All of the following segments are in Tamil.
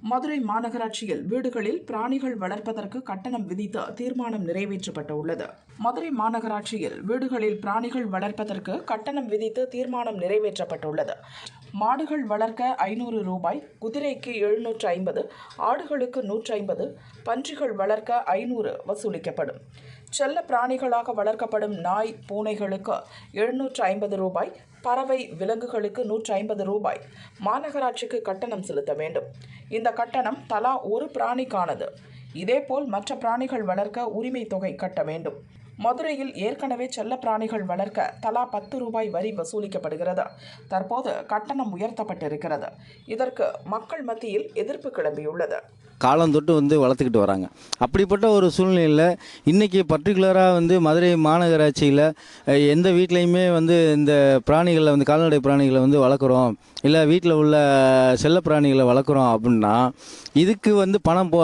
மதுரை மாநகராட்சியில் வீடுகளில் பிராணிகள் வளர்ப்பதற்கு கட்டணம் விதித்து தீர்மானம் நிறைவேற்றப்பட்டுள்ளது. மதுரை மாநகராட்சியில் வீடுகளில் பிராணிகள் வளர்ப்பதற்கு கட்டணம் விதித்து தீர்மானம் நிறைவேற்றப்பட்டுள்ளது. மாடுகள் வளர்க்க ஐநூறு ரூபாய் குதிரைக்கு எழுநூற்று ஐம்பது ஆடுகளுக்கு நூற்றி ஐம்பது பன்றிகள் வளர்க்க ஐநூறு வசூலிக்கப்படும். செல்ல பிராணிகளாக வளர்க்கப்படும் நாய் பூனைகளுக்கு எழுநூற்று ஐம்பது ரூபாய் பறவை விலங்குகளுக்கு நூற்றி ஐம்பது ரூபாய். மாநகராட்சிக்கு கட்டணம் செலுத்த வேண்டும். இந்த கட்டணம் தலா ஒரு பிராணிக்கானது. இதேபோல் மற்ற பிராணிகள் வளர்க்க உரிமை தொகை கட்ட வேண்டும். மதுரையில் ஏற்கனவே செல்ல பிராணிகள் வளர்க்க தலா பத்து ரூபாய் வரி வசூலிக்கப்படுகிறது. தற்போது கட்டணம் உயர்த்தப்பட்டிருக்கிறது. இதற்கு மக்கள் மத்தியில் எதிர்ப்பு கிளம்பியுள்ளது. காலந்தொட்டு வந்து வளர்த்துக்கிட்டு வராங்க. அப்படிப்பட்ட ஒரு சூழ்நிலையில் இன்றைக்கி பர்டிகுலராக வந்து மதுரை மாநகராட்சியில் எந்த வீட்லேயுமே வந்து இந்த பிராணிகளை வந்து கால்நடை பிராணிகளை வந்து வளர்க்குறோம். இல்லை வீட்டில் உள்ள செல்ல பிராணிகளை வளர்க்குறோம் அப்படின்னா இதுக்கு வந்து பணம் போ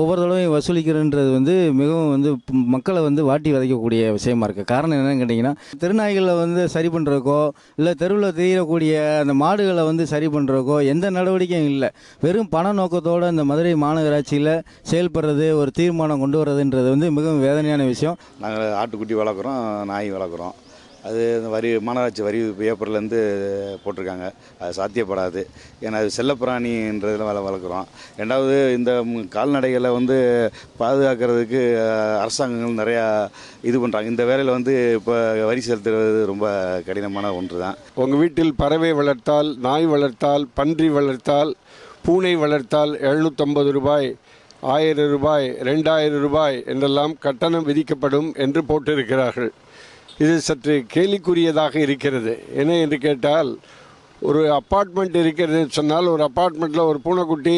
ஒவ்வொரு தடவையும் வசூலிக்கிறன்றது வந்து மிகவும் வந்து மக்களை வந்து வாட்டி வதைக்கக்கூடிய விஷயமா இருக்குது காரணம் என்னன்னு கேட்டிங்கன்னா திருநாய்களை வந்து சரி பண்ணுறதுக்கோ இல்லை தெருவில் தெரியக்கூடிய அந்த மாடுகளை வந்து சரி பண்ணுறதுக்கோ எந்த நடவடிக்கையும் இல்லை. வெறும் பண நோக்கத்தோடு இந்த மதுரை மாநகராட்சியில் செயல்படுறது ஒரு தீர்மானம் கொண்டு வர்றதுன்றது வந்து மிகவும் வேதனையான விஷயம். நாங்கள் ஆட்டுக்குட்டி வளர்க்குறோம் நாய் வளர்க்குறோம். அது இந்த வரி மாநகராட்சி வரி பேப்பர்லேருந்து போட்டிருக்காங்க. அது சாத்தியப்படாது. ஏன்னா அது செல்லப்பிராணின்றதில் வள வளர்க்குறோம். ரெண்டாவது இந்த கால்நடைகளை வந்து பாதுகாக்கிறதுக்கு அரசாங்கங்கள் நிறையா இது பண்ணுறாங்க இந்த வேலையில் வந்து இப்போ வரி செலுத்துறது ரொம்ப கடினமான ஒன்று தான் உங்கள் வீட்டில் பறவை வளர்த்தால் நாய் வளர்த்தால் பன்றி வளர்த்தால் பூனை வளர்த்தால் எழுநூற்றம்பது ரூபாய் ஆயிரம் ரூபாய் ரெண்டாயிரம் ரூபாய் என்றெல்லாம் கட்டணம் விதிக்கப்படும் என்று போட்டிருக்கிறார்கள். இது சற்று கேலிக்குரியதாக இருக்கிறது. என்ன என்று கேட்டால் ஒரு அப்பார்ட்மெண்ட் இருக்கிறதுன்னு சொன்னால் ஒரு அப்பார்ட்மெண்ட்டில் ஒரு பூனைக்குட்டி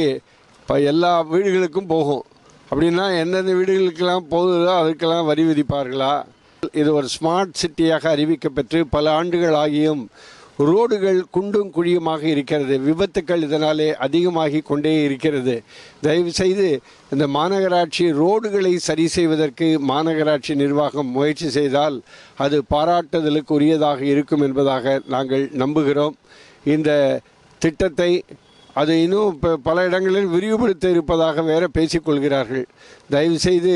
இப்போ எல்லா வீடுகளுக்கும் போகும். அப்படின்னா எந்தெந்த வீடுகளுக்கெல்லாம் போகுதோ அதுக்கெல்லாம் வரி விதிப்பார்களா? இது ஒரு ஸ்மார்ட் சிட்டியாக அறிவிக்கப்பெற்று பல ஆண்டுகள் ஆகியும் ரோடுகள் குண்டும் குழியுமாக இருக்கிறது. விபத்துக்கள் இதனாலே அதிகமாகி கொண்டே இருக்கிறது. தயவு செய்து இந்த மாநகராட்சி ரோடுகளை சரி செய்வதற்கு மாநகராட்சி நிர்வாகம் முயற்சி செய்தால் அது பாராட்டுதலுக்கு உரியதாக இருக்கும் என்பதாக நாங்கள் நம்புகிறோம். இந்த திட்டத்தை அது இன்னும் இப்போ பல இடங்களில் விரிவுபடுத்த இருப்பதாக வேற பேசிக்கொள்கிறார்கள் தயவு செய்து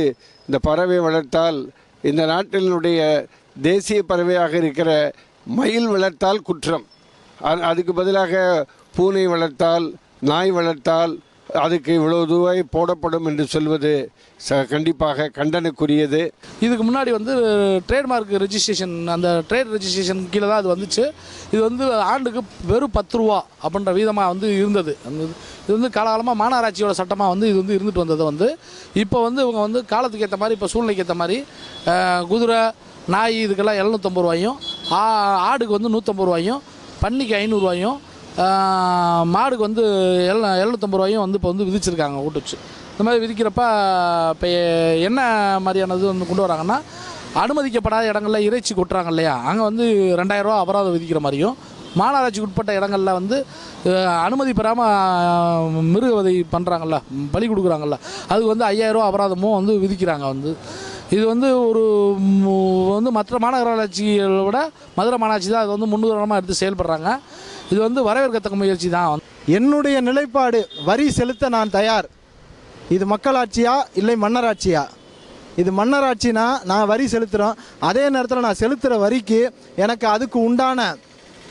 இந்த பறவை வளர்த்தால் இந்த நாட்டினுடைய தேசிய பறவையாக இருக்கிற மயில் வளர்த்தால் குற்றம். அதுக்கு பதிலாக பூனை வளர்த்தால் நாய் வளர்த்தால் அதுக்கு இவ்வளவு ரூபாய் போடப்படும் என்று சொல்வது ச கண்டிப்பாக கண்டனக்குரியது. இதுக்கு முன்னாடி வந்து ட்ரேட்மார்க் ரெஜிஸ்ட்ரேஷன் அந்த ட்ரேட் ரெஜிஸ்ட்ரேஷன் கீழே தான் அது வந்துச்சு. இது வந்து ஆண்டுக்கு வெறும் பத்து ரூபா அப்படின்ற வீதமாக வந்து இருந்தது. அந்த இது வந்து காலகாலமாக மாநகராட்சியோட சட்டமாக வந்து இது வந்து இருந்துட்டு வந்தது வந்து. இப்போ வந்து இவங்க வந்து காலத்துக்கு ஏற்ற மாதிரி இப்போ சூழ்நிலைக்கு ஏற்ற மாதிரி குதிரை நாய் இதுக்கெல்லாம் எழுநூற்றம்பது ரூபாயும் ஆடுக்கு வந்து நூற்றம்பது ரூபாயும் பன்னிக்கு ஐநூறுரூவாயும் மாடுக்கு வந்து எழு எழுநூற்றம்பது ரூபாயும் வந்து இப்போ வந்து விதிச்சிருக்காங்க ஊட்டுச்சு. இந்த மாதிரி விதிக்கிறப்ப இப்போ என்ன மாதிரியானது வந்து கொண்டு வராங்கன்னா அனுமதிக்கப்படாத இடங்களில் இறைச்சி கொட்டுறாங்க இல்லையா? அங்கே வந்து ரெண்டாயிரரூவா அபராதம் விதிக்கிற மாதிரியும் மாநகராட்சிக்கு உட்பட்ட இடங்களில் வந்து அனுமதி பெறாமல் மிருகவதை பண்ணுறாங்கல்ல பலி கொடுக்குறாங்கல்ல அதுக்கு வந்து ஐயாயிரரூவா அபராதமும் வந்து விதிக்கிறாங்க வந்து. இது வந்து ஒரு வந்து மற்ற மாநகராட்சிகளை விட மதுரை மாநகராட்சி தான் அது வந்து முன்னுதாரணமாக எடுத்து செயல்படுறாங்க. இது வந்து வரவேற்கத்தக்க முயற்சி தான். என்னுடைய நிலைப்பாடு வரி செலுத்த நான் தயார். இது மக்களாட்சியா இல்லை மன்னராட்சியா? இது மன்னராட்சினா நான் வரி செலுத்துகிறோம் அதே நேரத்தில் நான் செலுத்துகிற வரிக்கு எனக்கு அதுக்கு உண்டான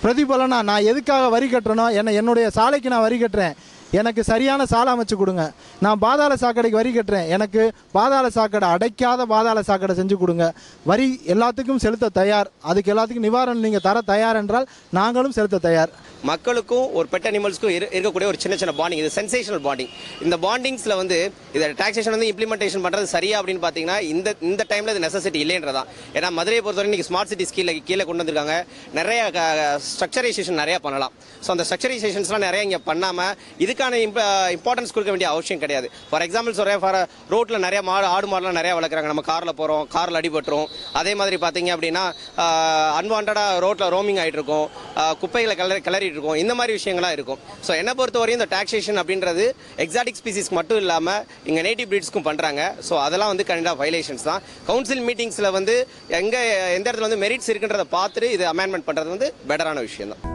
பிரதிபலனா நான் எதுக்காக வரி கட்டுறனோ என்னை என்னுடைய சாலைக்கு நான் வரி கட்டுறேன். எனக்கு சரியான சாலை அமைச்சு கொடுங்க. நான் பாதாள சாக்கடைக்கு வரி கட்டுறேன். எனக்கு பாதாள சாக்கடை அடைக்காத பாதாள சாக்கடை செஞ்சு கொடுங்க. வரி எல்லாத்துக்கும் செலுத்த தயார். அதுக்கு எல்லாத்துக்கும் நிவாரணம் நீங்கள் தர தயார் என்றால் நாங்களும் செலுத்த தயார். மக்களுக்கும் ஒரு பெட் அனிமல்ஸ்க்கும் இரு இருக்கக்கூடிய ஒரு சின்ன சின்ன பாண்டிங் இது சென்சேஷனல் பாண்டிங் இந்த பாண்டிங்ஸில் வந்து இதை டாக்ஸேஷன் வந்து இம்ப்ளிமெண்டேஷன் பண்ணுறது சரியா அப்படின்னு பார்த்தீங்கன்னா இந்த இந்த டைமில் இது நெசசிட்டி இல்லைன்றதான். ஏன்னா மதுரையை பொறுத்தவரை இன்னைக்கு ஸ்மார்ட் சிட்டிஸ் கீழே கீழே கொண்டு வந்திருக்காங்க. நிறைய ஸ்ட்ரக்சரைசேஷன் நிறையா பண்ணலாம். ஸோ அந்த ஸ்ட்ரக்சரைசேஷன்ஸ்லாம் நிறைய இங்கே பண்ணாமல் இதுக்கு மெரிட்கான இம்பார்ட்டன்ஸ் கொடுக்க வேண்டிய அவசியம் கிடையாது. ஃபார் எக்ஸாம்பிள் சொல்கிறேன் ஃபார் ரோட்டில் நிறைய மாடு ஆடு மாடுலாம் நிறைய வளர்க்குறாங்க. நம்ம காரில் போகிறோம் காரில் அடிபட்டுரும். அதே மாதிரி பார்த்தீங்க அப்படின்னா அன்வான்டாக ரோட்டில் ரோமிங் ஆகிட்டு இருக்கும் குப்பைகளை கிளறி கிளறிட்டு இருக்கும் இந்த மாதிரி விஷயங்களாக இருக்கும். ஸோ என்னை பொறுத்தவரையும் இந்த டாக்ஸேஷன் அப்படின்றது எக்ஸாட்டிக் ஸ்பீசிஸ்க்கு மட்டும் இல்லாமல் இங்கே நேட்டிவ் ப்ரீட்ஸ்க்கும் பண்ணுறாங்க ஸோ அதெல்லாம் வந்து கண்டிப்பாக வைலேஷன்ஸ் தான். கவுன்சில் மீட்டிங்ஸில் வந்து எங்கே எந்த இடத்துல வந்து மெரிட்ஸ் இருக்குன்றதை பார்த்துட்டு இது அமெண்ட்மெண்ட் பண்ணுறது வந்து பெட்டரான விஷயம் தான்